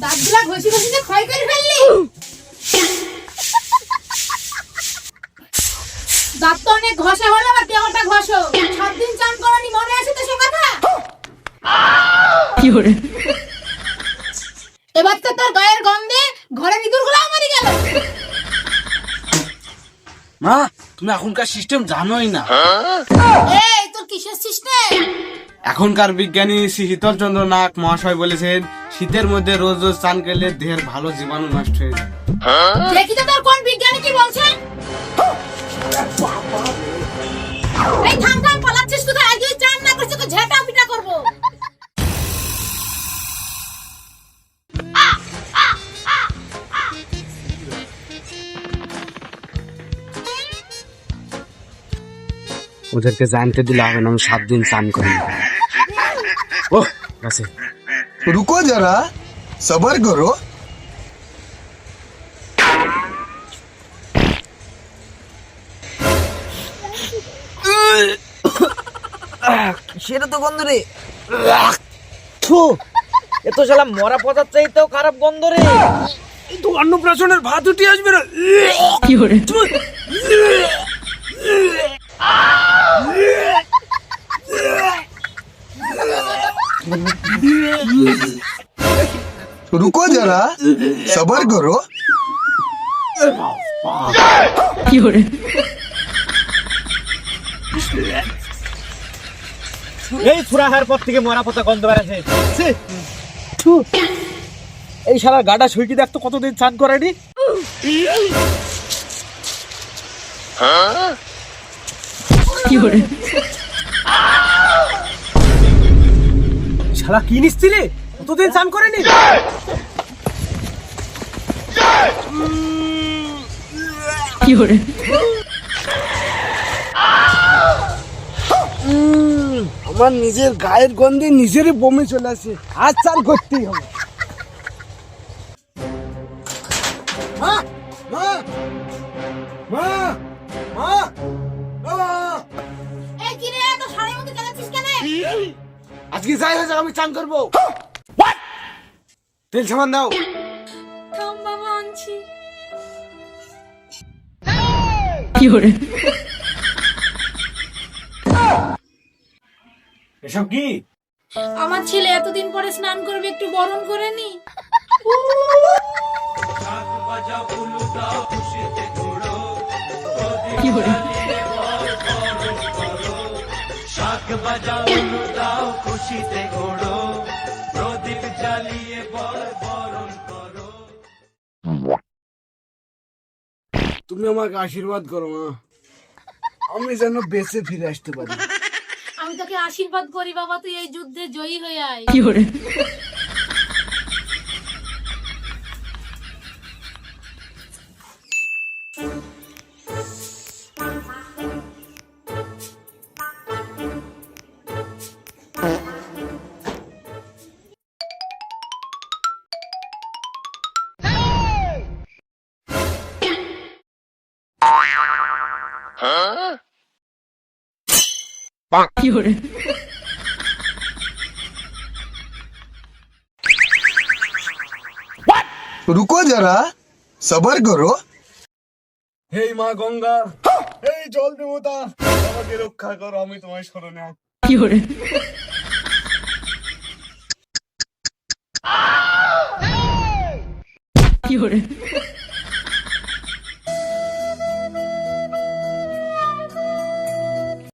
দাঁতগুলা এবার তো তোর গায়ের গন্ধে ঘরের ইঁদুরগুলো আমারই গেল। মা তুমি এখনকার সিস্টেম জানোই না। কিসের সিস্টেম এখনকার বিজ্ঞানী শ্রী শীতলচন্দ্র নাগ মহাশয় বলেছেন শীতের মধ্যে রোজ রোজ চান করলে দেহের ভালো জীবাণু নষ্ট হয়ে যায়। দেখি তো তার কোন বিজ্ঞানী কি বলছে? ওদেরকে জানতে দিলে হবে না সাত দিন চান করি। ও আছে রুকো যারা সবার করো। সেটা তো গন্ধ রে? এত শালা মরা পচার চাইতেও খারাপ গন্ধ রে। তো অন্নপ্রাশনের ভাত উঠে আসবে না। কি করে रुको जरा सबर करो। এই ছুরাহার পর থেকে মরা পথা গন্ধ বেড়াচ্ছে। এই সারা গাডা সুইকি দেখতো কতদিন চান করেনি। হ্যাঁ শালা কি নিচ্ছিলে কতদিন চান করেনি. 有人，আমার নিজের গায়ের গন্ধে নিজেরই বমি চলে আসে। আর চান করতেই হবে। মা! মা! আজকে যাই হয়ে যাক আমি চান করব। তেল সামান দাও। থাম বাবা আনছি 有人，এসব কি? আমার ছেলে এতদিন পরে স্নান করবে একটু বরণ করে নি। বাজাও দাও খুশিতে ওড়ো প্রদীপ জ্বালিয়ে বরণ করো। তুমি আমাকে আশীর্বাদ করো মা। আমি যেন বেঁচে ফিরে আসতে পারি। আমি তোকে আশীর্বাদ করি বাবা তুই এই যুদ্ধে জয়ী হয়ে আয়। কি করে? কি করে রুকো যারা সবার করো হে মা গঙ্গা এই জল দেবতা আমাকে রক্ষা করো আমি তোমায় স্মরণে কি করে কি করে